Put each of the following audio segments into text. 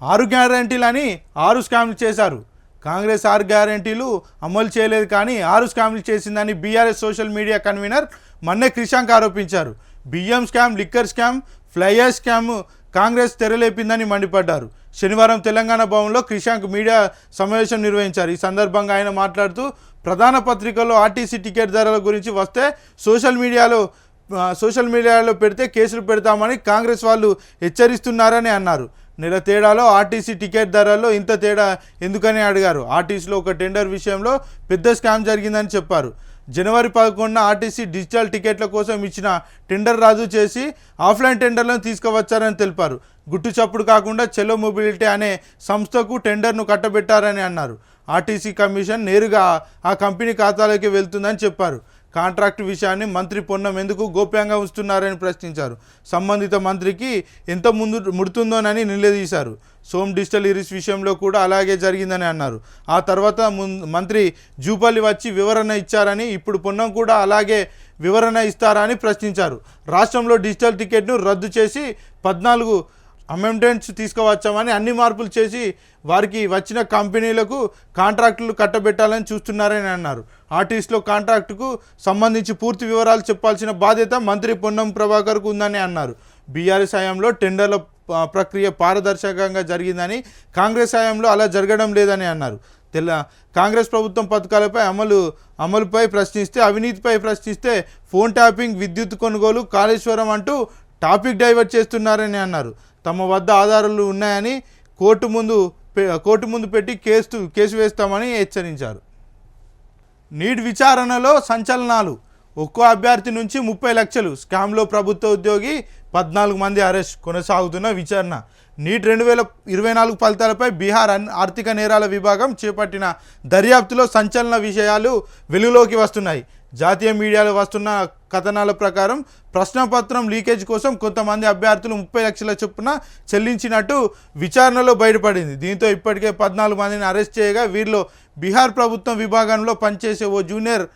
ఆరు గ్యారంటీలని ఆరు స్కామ్లు చేశారు. కాంగ్రెస్ ఆరు గ్యారంటీలు అమలు చేయలేదు కానీ ఆరు స్కామ్లు చేసిందని BRS social media convener Manne Krishank ఆరోపించారు. బియ్యం scam liquor scam flyer scam Congress తెరలేపిందని మండిపడ్డారు. శనివారం తెలంగాణ భవన్లో క్రిషాంక్ మీడియా సమావేశం నిర్వహించారు. ఈ సందర్భంగా ఆయన మాట్లాడుతూ ప్రధాన పత్రికల్లో ఆర్టీసీ టికెట్ ధరల గురించి వస్తే సోషల్ మీడియాలో సోషల్ మీడియాలో పెడితే కేసులు పెడతామని కాంగ్రెస్ వాళ్ళు హెచ్చరిస్తున్నారని అన్నారు. నెల తేడాలో ఆర్టీసీ టికెట్ ధరల్లో ఇంత తేడా ఎందుకని అడిగారు? ఆర్టీసీలో ఒక టెండర్ విషయంలో పెద్ద స్కామ్ జరిగిందని చెప్పారు. జనవరి పదకొండున ఆర్టీసీ డిజిటల్ టికెట్ల కోసం ఇచ్చిన టెండర్ రాజు చేసి ఆఫ్లైన్ టెండర్లను తీసుకువచ్చారని తెలిపారు. గుట్టు చప్పుడు కాకుండా చెలో మొబిలిటీ అనే సంస్థకు టెండర్ను కట్టబెట్టారని అన్నారు. ఆర్టీసీ కమిషన్ నేరుగా ఆ కంపెనీ ఖాతాలోకి వెళ్తుందని చెప్పారు. కాంట్రాక్ట్ విషయాన్ని మంత్రి పొన్నం ఎందుకు గోప్యంగా ఉంచుతున్నారని ప్రశ్నించారు. సంబంధిత మంత్రికి ఎంత ముందు ముడుతుందోనని నిలదీశారు. సోమ్ డిజిటల్ ఇరిస్ విషయంలో కూడా అలాగే జరిగిందని అన్నారు. ఆ తర్వాత మంత్రి జూపల్లి వచ్చి వివరణ ఇచ్చారని ఇప్పుడు పొన్నం కూడా అలాగే వివరణ ఇస్తారని ప్రశ్నించారు. రాష్ట్రంలో డిజిటల్ టికెట్ను రద్దు చేసి పద్నాలుగు అమెండెంట్స్ తీసుకువచ్చామని అన్ని మార్పులు చేసి వారికి వచ్చిన కంపెనీలకు కాంట్రాక్టులు కట్టబెట్టాలని చూస్తున్నారని అన్నారు. ఆర్టిస్ట్లో కాంట్రాక్టుకు సంబంధించి పూర్తి వివరాలు చెప్పాల్సిన బాధ్యత మంత్రి పొన్నం ప్రభాకర్కు ఉందని అన్నారు. బీఆర్ఎస్ హయాంలో టెండర్ల ప్రక్రియ పారదర్శకంగా జరిగిందని కాంగ్రెస్ హయాంలో అలా జరగడం లేదని అన్నారు. తెల్ల కాంగ్రెస్ ప్రభుత్వం పథకాలపై అమలు అమలుపై ప్రశ్నిస్తే అవినీతిపై ప్రశ్నిస్తే ఫోన్ ట్యాపింగ్ విద్యుత్ కొనుగోలు కాళేశ్వరం అంటూ టాపిక్ డైవర్ట్ చేస్తున్నారని అన్నారు. తమ వద్ద ఆధారాలు ఉన్నాయని కోర్టు ముందు కోర్టు ముందు పెట్టి కేసు కేసు వేస్తామని హెచ్చరించారు. నీట్ విచారణలో సంచలనాలు. ఒక్కో అభ్యర్థి నుంచి ముప్పై లక్షలు. స్కామ్లో ప్రభుత్వ ఉద్యోగి పద్నాలుగు మంది అరెస్ట్. కొనసాగుతున్న విచారణ. నీట్ రెండు వేల ఇరవై నాలుగు ఫలితాలపై బీహార్ అన్- ఆర్థిక నేరాల విభాగం చేపట్టిన దర్యాప్తులో సంచలన విషయాలు వెలుగులోకి వస్తున్నాయి. జాతీయ మీడియాలో వస్తున్న కథనాల ప్రకారం ప్రశ్నపత్రం లీకేజ్ కోసం కొంతమంది అభ్యర్థులు ముప్పై లక్షల చొప్పున చెల్లించినట్టు విచారణలో బయటపడింది. దీంతో ఇప్పటికే పద్నాలుగు మందిని అరెస్ట్ చేయగా వీరిలో బీహార్ ప్రభుత్వం విభాగంలో పనిచేసే ఓ జూనియర్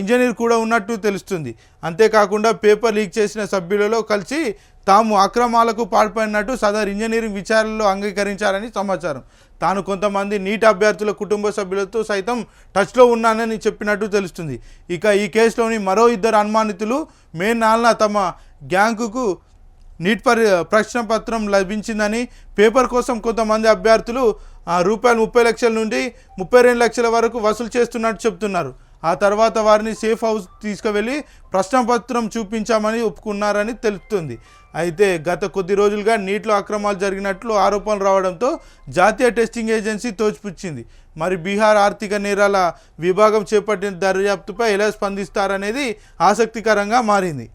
ఇంజనీర్ కూడా ఉన్నట్టు తెలుస్తుంది. అంతేకాకుండా పేపర్ లీక్ చేసిన సభ్యులలో కలిసి తాము అక్రమాలకు పాల్పడినట్టు సదర్ ఇంజనీరింగ్ విచారణలో అంగీకరించారని సమాచారం. తాను కొంతమంది నీట్ అభ్యర్థుల కుటుంబ సభ్యులతో సైతం టచ్లో ఉన్నానని చెప్పినట్టు తెలుస్తుంది. ఇక ఈ కేసులోని మరో ఇద్దరు అనుమానితులు మే నాలుగున తమ గ్యాంకుకు నీట్ పరి ప్రశ్న పత్రం లభించిందని పేపర్ కోసం కొంతమంది అభ్యర్థులు రూపాయలు ముప్పై లక్షల నుండి ముప్పై రెండు లక్షల వరకు వసూలు చేస్తున్నట్టు చెప్తున్నారు. ఆ తర్వాత వారిని సేఫ్ హౌస్ తీసుకువెళ్ళి ప్రశ్నపత్రం చూపించామని ఒప్పుకున్నారని తెలుస్తుంది అయితే గత కొద్ది రోజులుగా నీటిలో అక్రమాలు జరిగినట్లు ఆరోపణలు రావడంతో జాతీయ టెస్టింగ్ ఏజెన్సీ తోచిపుచ్చింది. మరి బీహార్ ఆర్థిక నేరాల విభాగం చేపట్టిన దర్యాప్తుపై ఎలా స్పందిస్తారనేది ఆసక్తికరంగా మారింది.